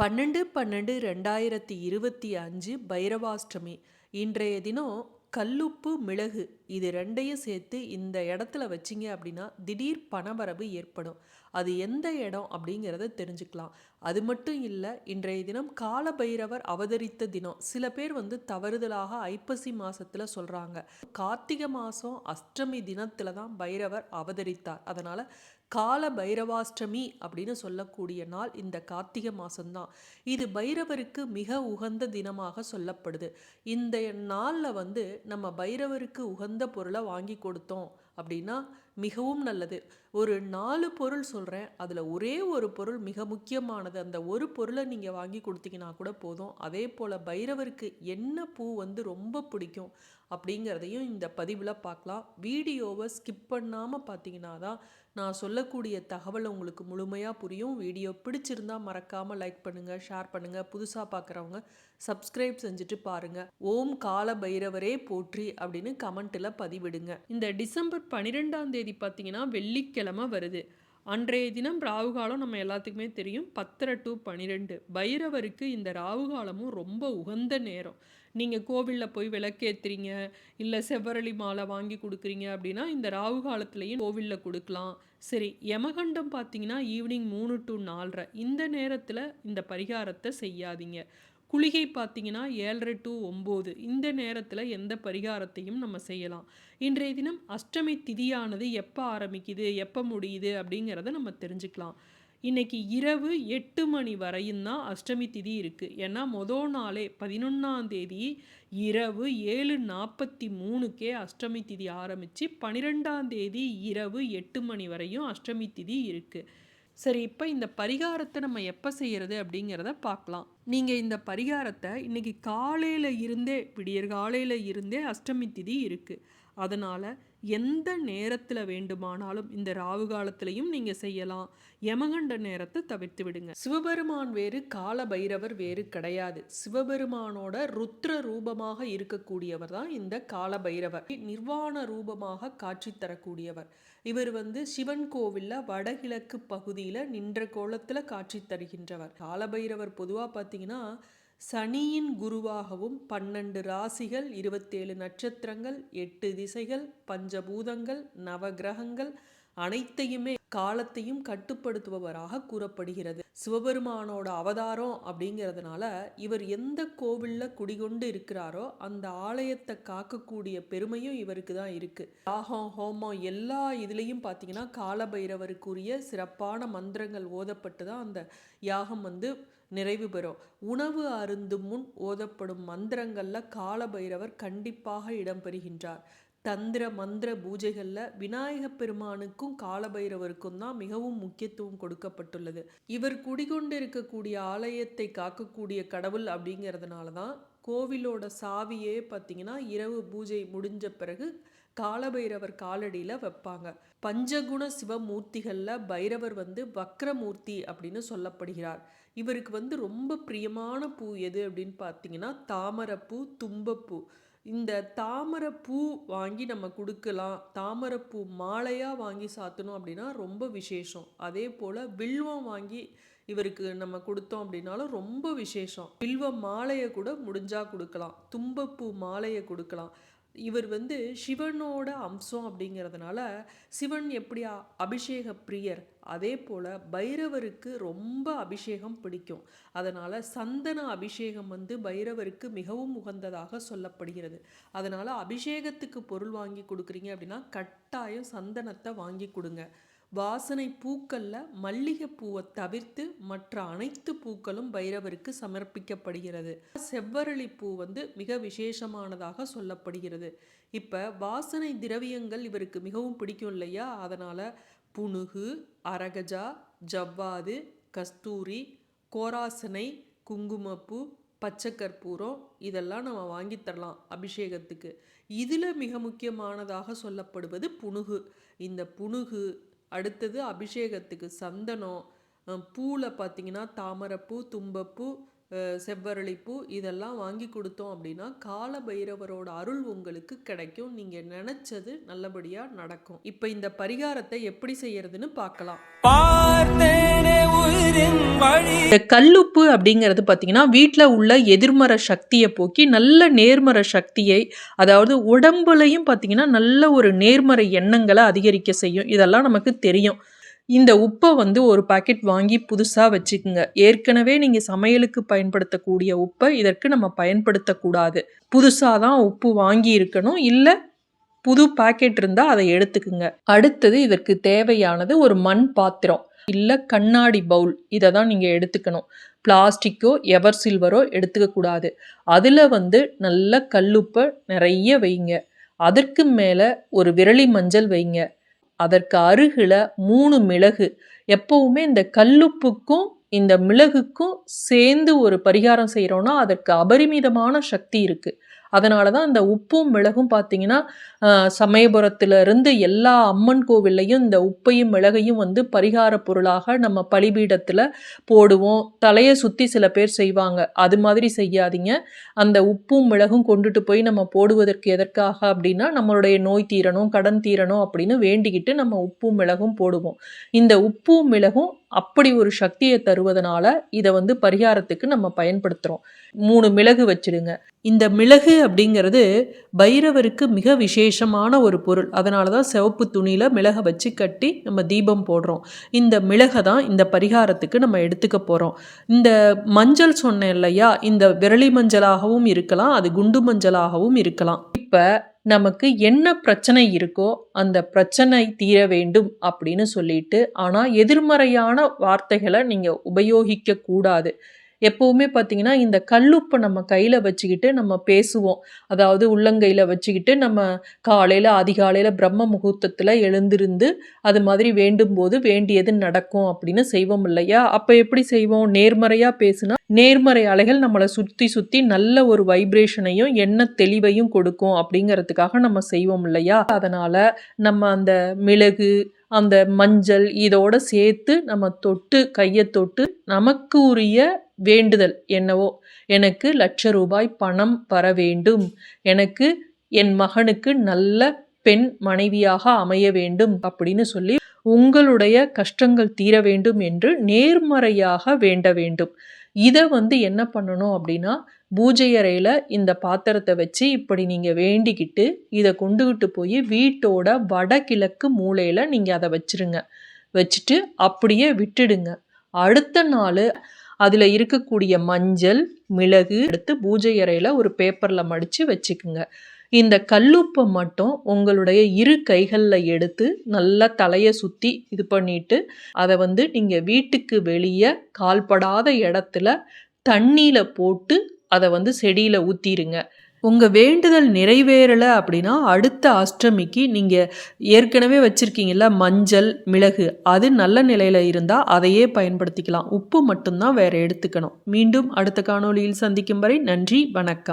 பன்னெண்டு பன்னெண்டு ரெண்டாயிரத்தி இருபத்தி அஞ்சு பைரவாஷ்டமி. இன்றைய தினம் கல்லுப்பு மிளகு இது ரெண்டையும் சேர்த்து இந்த இடத்துல வச்சிங்க அப்படின்னா திடீர் பணவரவு ஏற்படும். அது எந்த இடம் அப்படிங்கிறத தெரிஞ்சுக்கலாம். அது மட்டும் இல்லை இன்றைய தினம் கால பைரவர் அவதரித்த தினம். சில பேர் வந்து தவறுதலாக ஐப்பசி மாதத்தில் சொல்கிறாங்க கார்த்திகை மாதம் அஷ்டமி தினத்தில் தான் பைரவர் அவதரித்தார். அதனால் கால பைரவாஷ்டமி அப்படின்னு சொல்லக்கூடிய நாள் இந்த கார்த்திகை மாதம்தான் இது பைரவருக்கு மிக உகந்த தினமாக சொல்லப்படுது. இந்த நாளில் வந்து நம்ம பைரவருக்கு உகந்த பொருளை வாங்கி கொடுத்தோம். அப்படின்னா மிகவும் நல்லது. ஒரு நாலு பொருள் சொல்கிறேன் அதில் ஒரே ஒரு பொருள் மிக முக்கியமானது. அந்த ஒரு பொருளை நீங்கள் வாங்கி கொடுத்தீங்கன்னா கூட போதும். அதே போல் பைரவருக்கு என்ன பூ வந்து ரொம்ப பிடிக்கும் அப்படிங்கிறதையும் இந்த பதிவில் பார்க்கலாம். வீடியோவை ஸ்கிப் பண்ணாமல் பார்த்தீங்கன்னா தான் நான் சொல்லக்கூடிய தகவல் உங்களுக்கு முழுமையாக புரியும். வீடியோ பிடிச்சிருந்தா மறக்காமல் லைக் பண்ணுங்கள் ஷேர் பண்ணுங்கள் புதுசாக பார்க்குறவங்க சப்ஸ்கிரைப் செஞ்சுட்டு பாருங்கள் ஓம் கால பைரவரே போற்றி அப்படின்னு கமெண்ட்டில் பதிவிடுங்க. இந்த டிசம்பர் பன்னிரெண்டாம் தேதி பார்த்தீங்கன்னா வெள்ளிக்கிழமை வருது. அன்றைய தினம் ராகு காலம் நம்ம எல்லாத்துக்குமே தெரியும். பத்தரை டு பன்னிரெண்டு பைரவருக்கு இந்த ராகு காலமும் ரொம்ப உகந்த நேரம். நீங்கள் கோவிலில் போய் விளக்கேற்றுறீங்க இல்லை செவ்வரளி மாலை வாங்கி கொடுக்குறீங்க அப்படின்னா இந்த ராகு காலத்துலேயும் கோவிலில் கொடுக்கலாம். சரி யமகண்டம் பார்த்தீங்கன்னா ஈவினிங் மூணு டு நாலரை. இந்த நேரத்தில் இந்த பரிகாரத்தை செய்யாதீங்க. குளிகை பார்த்தீங்கன்னா ஏழரை டு ஒம்பது. இந்த நேரத்தில் எந்த பரிகாரத்தையும் நம்ம செய்யலாம். இன்றைய தினம் அஷ்டமி திதியானது எப்போ ஆரம்பிக்குது எப்போ முடியுது அப்படிங்கிறத நம்ம தெரிஞ்சுக்கலாம். இன்றைக்கி இரவு எட்டு மணி வரையும் தான் அஷ்டமி திதி இருக்குது ஏன்னா மொதல் நாளே பதினொன்றாம் தேதி இரவு ஏழு நாற்பத்தி மூணுக்கே அஷ்டமி திதி ஆரம்பித்து பன்னிரெண்டாம் தேதி இரவு எட்டு மணி வரையும் அஷ்டமி திதி இருக்குது சரி இப்போ இந்த பரிகாரத்தை நம்ம எப்போ செய்கிறது அப்படிங்கிறத பார்க்கலாம். நீங்கள் இந்த பரிகாரத்தை இன்னைக்கு காலையில் இருந்தே விடியற் காலையில் இருந்தே அஷ்டமி திதி இருக்குது அதனால் எந்த நேரத்தில் வேண்டுமானாலும் இந்த ராவு காலத்திலையும் நீங்கள் செய்யலாம். யமகண்ட நேரத்தை தவிர்த்து விடுங்க. சிவபெருமான் வேறு கால பைரவர் வேறு கிடையாது. சிவபெருமானோட ருத்ர ரூபமாக இருக்கக்கூடியவர் தான் இந்த கால பைரவர் நிர்வாண ரூபமாக காட்சி தரக்கூடியவர். இவர் வந்து சிவன் கோவிலில் வடகிழக்கு பகுதியில் நின்ற கோலத்தில் காட்சி தருகின்றவர். காலபைரவர் பொதுவாக பார்த்தீங்கன்னா சனியின் குருவாகவும் பன்னெண்டு ராசிகள் இருபத்தேழு நட்சத்திரங்கள் எட்டு திசைகள் பஞ்சபூதங்கள் நவகிரகங்கள் அனைத்தையுமே காலத்தையும் கட்டுப்படுத்துபவராக கூறப்படுகிறது. சிவபெருமானோட அவதாரம் அப்படிங்கிறதுனால இவர் எந்த கோவில்ல குடிகொண்டு இருக்கிறாரோ அந்த ஆலயத்தை காக்கக்கூடிய பெருமையும் இவருக்கு தான் இருக்கு. யாகம் ஹோமம் எல்லா இதுலேயும் பார்த்தீங்கன்னா காலபைரவருக்குரிய சிறப்பான மந்திரங்கள் ஓதப்பட்டு தான் அந்த யாகம் வந்து நிறைவு பெறும். உணவு அருந்தும் முன் ஓதப்படும் மந்திரங்களில் காலபைரவர் கண்டிப்பாக இடம்பெறுகின்றார் தந்திர மந்திர பூஜைகளில் விநாயகப் பெருமானுக்கும் காலபைரவருக்கும் தான் மிகவும் முக்கியத்துவம் கொடுக்கப்பட்டுள்ளது. இவர் குடிகொண்டு இருக்கக்கூடிய ஆலயத்தை காக்கக்கூடிய கடவுள் அப்படிங்கிறதுனால தான் கோவிலோட சாவியே பார்த்தீங்கன்னா இரவு பூஜை முடிஞ்ச பிறகு காலபைரவர் காலடியில் வைப்பாங்க. பஞ்சகுண சிவமூர்த்திகளில் பைரவர் வந்து வக்ரமூர்த்தி அப்படின்னு சொல்லப்படுகிறார். இவருக்கு வந்து ரொம்ப பிரியமான பூ எது அப்படின்னு பார்த்தீங்கன்னா தாமரைப்பூ தும்பப்பூ. இந்த தாமரைப்பூ வாங்கி நம்ம கொடுக்கலாம். தாமரைப்பூ மாலையாக வாங்கி சாத்தணும் அப்படின்னா ரொம்ப விசேஷம். அதே போல் வில்வம் வாங்கி இவருக்கு நம்ம கொடுத்தோம் அப்படின்னாலும் ரொம்ப விசேஷம். வில்வ மாலையை கூட முடிஞ்சால் கொடுக்கலாம். தும்பப்பூ மாலையை கொடுக்கலாம். இவர் வந்து சிவனோட அம்சம் அப்படிங்கிறதுனால சிவன் எப்படி அபிஷேக பிரியர்? அதே போல் பைரவருக்கு ரொம்ப அபிஷேகம் பிடிக்கும். அதனால் சந்தன அபிஷேகம் வந்து பைரவருக்கு மிகவும் உகந்ததாக சொல்லப்படுகிறது. அதனால் அபிஷேகத்துக்கு பொருள் வாங்கி கொடுக்குறீங்க அப்படின்னா கட்டாயம் சந்தனத்தை வாங்கி கொடுங்க. வாசனை பூக்கள்ல மல்லிகைப்பூவை தவிர்த்து மற்ற அனைத்து பூக்களும் பைரவருக்கு சமர்ப்பிக்கப்படுகிறது. செவ்வரளி பூ வந்து மிக விசேஷமானதாக சொல்லப்படுகிறது. இப்போ வாசனை திரவியங்கள் இவருக்கு மிகவும் பிடிக்கும் இல்லையா? அதனால் புனுகு அரகஜா ஜவ்வாது கஸ்தூரி கோராசனை குங்குமப்பூ பச்சை கற்பூரம் இதெல்லாம் நம்ம வாங்கி தரலாம் அபிஷேகத்துக்கு. இதில் மிக முக்கியமானதாக சொல்லப்படுவது புனுகு. இந்த புனுகு அடுத்தது அபிஷேகத்துக்கு சந்தனம் பூவில் பார்த்தீங்கன்னா தாமரைப்பூ தும்பப்பூ செவ்வரளிப்பூ இதெல்லாம் வாங்கி கொடுத்தோம் அப்படின்னா கால பைரவரோட அருள் உங்களுக்கு கிடைக்கும். நீங்கள் நினச்சது நல்லபடியாக நடக்கும். இப்போ இந்த பரிகாரத்தை எப்படி செய்யறதுன்னு பார்க்கலாம். பார்த்தேனே இந்த கல்லுப்பு அப்படிங்கிறது பார்த்தீங்கன்னா வீட்டில் உள்ள எதிர்மர சக்தியை போக்கி நல்ல நேர்மர சக்தியை அதாவது உடம்புலையும் பார்த்தீங்கன்னா நல்ல ஒரு நேர்மறை எண்ணங்களை அதிகரிக்க செய்யும். இதெல்லாம் நமக்கு தெரியும். இந்த உப்பை வந்து ஒரு பாக்கெட் வாங்கி புதுசாக வச்சுக்குங்க. ஏற்கனவே நீங்கள் சமையலுக்கு பயன்படுத்தக்கூடிய உப்பை இதற்கு நம்ம பயன்படுத்தக்கூடாது. புதுசாக தான் உப்பு வாங்கி இருக்கணும். இல்லை புது பாக்கெட் இருந்தால் அதை எடுத்துக்குங்க. அடுத்தது இதற்கு தேவையானது ஒரு மண் பாத்திரம். இல்லை கண்ணாடி பவுல் இதை தான் நீங்கள் எடுத்துக்கணும். பிளாஸ்டிக்கோ எவர் சில்வரோ எடுத்துக்கக்கூடாது அதில் வந்து நல்ல கல்லுப்பை நிறைய வைங்க. அதற்கு மேலே ஒரு விரலி மஞ்சள் வைங்க. அதற்கு அருகில் மூணு மிளகு. எப்போவுமே இந்த கல்லுப்புக்கும் இந்த மிளகுக்கும் சேர்ந்து ஒரு பரிகாரம் செய்கிறோன்னா அதற்கு அபரிமிதமான சக்தி இருக்குது அதனால தான் அந்த உப்பும் மிளகும் பார்த்தீங்கன்னா சமயபுரத்திலிருந்து எல்லா அம்மன் கோவில்லையும் இந்த உப்பையும் மிளகையும் வந்து பரிகார பொருளாக நம்ம பலிபீடத்தில் போடுவோம். தலையை சுற்றி சில பேர் செய்வாங்க. அது மாதிரி செய்யாதீங்க. அந்த உப்பும் மிளகும் கொண்டுட்டு போய் நம்ம போடுவதற்கு எதற்காக அப்படின்னா நம்மளுடைய நோய் தீரணும் கடன் தீரணும் அப்படின்னு வேண்டிக்கிட்டு நம்ம உப்பும் மிளகும் போடுவோம். இந்த உப்பும் மிளகும் அப்படி ஒரு சக்தியை தருவதனால இதை வந்து பரிகாரத்துக்கு நம்ம பயன்படுத்துகிறோம் மூணு மிளகு வச்சிடுங்க. இந்த மிளகு அப்படிங்கிறது பைரவருக்கு மிக விசேஷமான ஒரு பொருள். அதனால தான் சிவப்பு துணியில் மிளகை வச்சு கட்டி நம்ம தீபம் போடுறோம். இந்த மிளகை தான் இந்த பரிகாரத்துக்கு நம்ம எடுத்துக்க போகிறோம் இந்த மஞ்சள் சொன்னேன் இல்லையா? இந்த விரலி மஞ்சளாகவும் இருக்கலாம் அது குண்டு மஞ்சளாகவும் இருக்கலாம். இப்போ நமக்கு என்ன பிரச்சனை இருக்கோ அந்த பிரச்சனை தீர வேண்டும் அப்படின்னு சொல்லிட்டு ஆனால் எதிர்மறையான வார்த்தைகளை நீங்கள் உபயோகிக்க கூடாது. எப்போவுமே பார்த்தீங்கன்னா இந்த கல்லுப்பை நம்ம கையில் வச்சுக்கிட்டு நம்ம பேசுவோம். அதாவது உள்ளங்கையில் வச்சுக்கிட்டு நம்ம காலையில் அதிகாலையில் பிரம்ம முகூர்த்தத்தில் எழுந்திருந்து அது மாதிரி வேண்டும் போது வேண்டியது நடக்கும் அப்படின்னு செய்வோம் இல்லையா? அப்போ எப்படி செய்வோம்? நேர்மறையாக பேசுனா நேர்மறை அலைகள் நம்மளை சுற்றி சுற்றி நல்ல ஒரு வைப்ரேஷனையும் எண்ண தெளிவையும் கொடுக்கும் அப்படிங்கிறதுக்காக நம்ம செய்வோம் இல்லையா? அதனால் நம்ம அந்த மிளகு அந்த மஞ்சள் இதோட சேர்த்து நம்ம தொட்டு கையை தொட்டு நமக்கு உரிய வேண்டுதல் என்னவோ எனக்கு லட்ச ரூபாய் பணம் வர வேண்டும். எனக்கு என் மகனுக்கு நல்ல பெண் மனைவியாக அமைய வேண்டும் அப்படின்னு சொல்லி உங்களுடைய கஷ்டங்கள் தீர வேண்டும் என்று நேர்மறையாக வேண்ட வேண்டும். இதை வந்து என்ன பண்ணணும் அப்படின்னா பூஜை அறையில் இந்த பாத்திரத்தை வச்சு இப்படி நீங்கள் வேண்டிக்கிட்டு இதை கொண்டுகிட்டு போய் வீட்டோட வடகிழக்கு மூலையில் நீங்கள் அதை வச்சிருங்க. வச்சுட்டு அப்படியே விட்டுடுங்க. அடுத்த நாள் அதில் இருக்கக்கூடிய மஞ்சள் மிளகு எடுத்து பூஜை அறையில் ஒரு பேப்பரில் மடித்து வச்சுக்குங்க. இந்த கல்லுப்பை மட்டும் உங்களுடைய இரு கைகளில் எடுத்து நல்லா தலையை சுற்றி இது பண்ணிட்டு அதை வந்து நீங்கள் வீட்டுக்கு வெளியே கால்படாத இடத்துல தண்ணியில் போட்டு அதை வந்து செடியில் ஊற்றிடுங்க உங்கள் வேண்டுதல் நிறைவேறலை அப்படின்னா அடுத்த அஷ்டமிக்கு நீங்கள் ஏற்கனவே வச்சுருக்கீங்கள மஞ்சள் மிளகு அது நல்ல நிலையில் இருந்தால் அதையே பயன்படுத்திக்கலாம். உப்பு மட்டும்தான் வேறு எடுத்துக்கணும். மீண்டும் அடுத்த காணொளியில் சந்திக்கும் வரை நன்றி வணக்கம்.